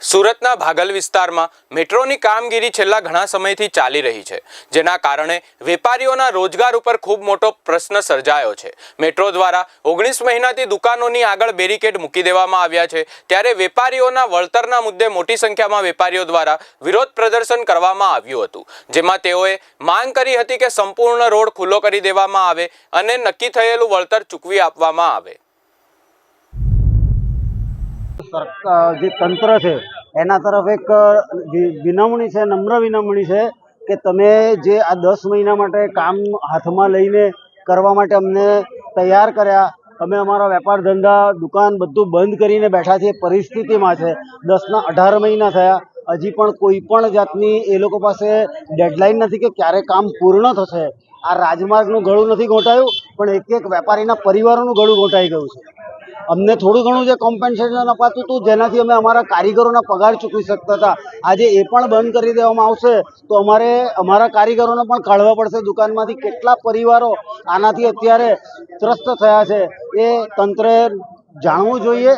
સુરતના ભાગલ વિસ્તારમાં મેટ્રોની કામગીરી છેલ્લા ઘણા સમયથી ચાલી રહી છે, જેના કારણે વેપારીઓના રોજગાર ઉપર ખૂબ મોટો પ્રશ્ન સર્જાયો છે. મેટ્રો દ્વારા ઓગણીસ મહિનાથી દુકાનોની આગળ બેરિકેડ મૂકી દેવામાં આવ્યા છે, ત્યારે વેપારીઓના વળતરના મુદ્દે મોટી સંખ્યામાં વેપારીઓ દ્વારા વિરોધ પ્રદર્શન કરવામાં આવ્યું હતું, જેમાં તેઓએ માંગ કરી હતી કે સંપૂર્ણ રોડ ખુલ્લો કરી દેવામાં આવે અને નક્કી થયેલું વળતર ચૂકવી આપવામાં આવે. જે તંત્ર છે, એના તરફ એક વિનમણી છે, નમ્ર વિનમણી છે કે તમે જે આ દસ મહિના માટે કામ હાથમાં લઈને કરવા માટે અમને તૈયાર કર્યા અમે અમારા વેપાર ધંધા, દુકાન બધું બંધ કરીને બેઠા છીએ પરિસ્થિતિમાં છે. દસના અઢાર મહિના થયા, હજી પણ કોઈ પણ જાતની એ લોકો પાસે ડેડલાઇન નથી કે ક્યારે કામ પૂર્ણ થશે. આ રાજમાર્ગનું ગળું નથી ઘોંટાયું પણ એક એક વેપારીના પરિવારોનું ગળું ઘોંટાઈ ગયું છે. અમને થોડું ઘણું જે કોમ્પન્સેશન અપાતું હતું, જેનાથી અમે અમારા કારીગરોના પગાર ચૂકવી શકતા હતા. આજે એ પણ બંધ કરી દેવામાં આવશે, તો અમારે, અમારા કારીગરોને પણ કાઢવા પડશે દુકાનમાંથી. કેટલા પરિવારો આનાથી અત્યારે ત્રસ્ત થયા છે, એ તંત્રે જાણવું જોઈએ.